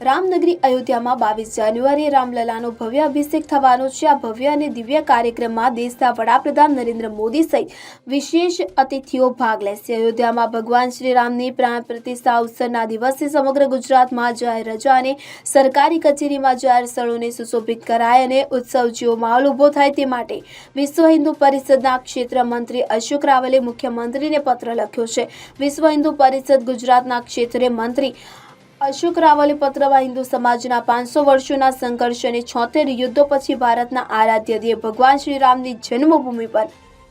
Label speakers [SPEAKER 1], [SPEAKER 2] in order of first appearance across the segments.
[SPEAKER 1] રામનગરી અયોધ્યામાં બાવીસ જાન્યુઆરીએ રામલલાનો ભવ્ય અભિષેક થવાનો છે. આ ભવ્ય અને દિવ્ય કાર્યક્રમમાં દેશના વડાપ્રધાન નરેન્દ્ર મોદી સહિત વિશેષ અતિથિઓ ભાગ લેશે. અયોધ્યામાં ભગવાન શ્રી રામની પ્રાણ પ્રતિષ્ઠા અવસરના દિવસે સમગ્ર ગુજરાતમાં જાહેર રજા અને સરકારી કચેરીમાં જાહેર સ્થળોને સુશોભિત કરાય અને ઉત્સવ જેવો માહોલ ઊભો થાય તે માટે વિશ્વ હિન્દુ પરિષદના ક્ષેત્ર મંત્રી અશોક રાવલે મુખ્યમંત્રીને પત્ર લખ્યો છે. વિશ્વ હિન્દુ પરિષદ ગુજરાતના ક્ષેત્રે મંત્રી અશોક રાવલે પત્રમાં હિન્દુ સમાજના પાંચસો વર્ષોના સંઘર્ષ અને છોતેર યુદ્ધો પછી ભારતના આરાધ્ય દેવ ભગવાન શ્રી રામની જન્મભૂમિ પર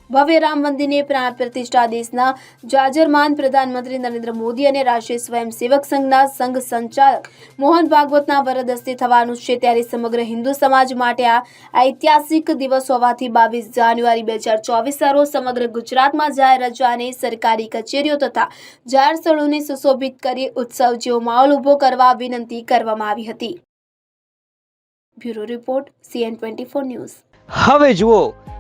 [SPEAKER 1] ભવ્ય રામ મંદિરની પ્રાણ પ્રતિષ્ઠા દેશના જાજરમાન પ્રધાનમંત્રી નરેન્દ્ર મોદી અને રાષ્ટ્રીય સ્વયંસેવક સંઘના સંઘ સંચાલક મોહન ભાગવતના વરદ હસ્તે થવાનું છે ત્યારે સમગ્ર હિન્દુ સમાજ માટે આ ઐતિહાસિક દિવસ હોવાથી બાવીસ જાન્યુઆરી બે હજાર ચોવીસ સરો સમગ્ર ગુજરાતમાં જાહેર રજા અને સરકારી કચેરીઓ તથા જાહેર સ્થળોને સુશોભિત કરી ઉત્સવ જેવો માહોલ ઊભો કરવા વિનંતી કરવામાં આવી હતી. Bureau report CN twenty news.
[SPEAKER 2] હવે જુઓ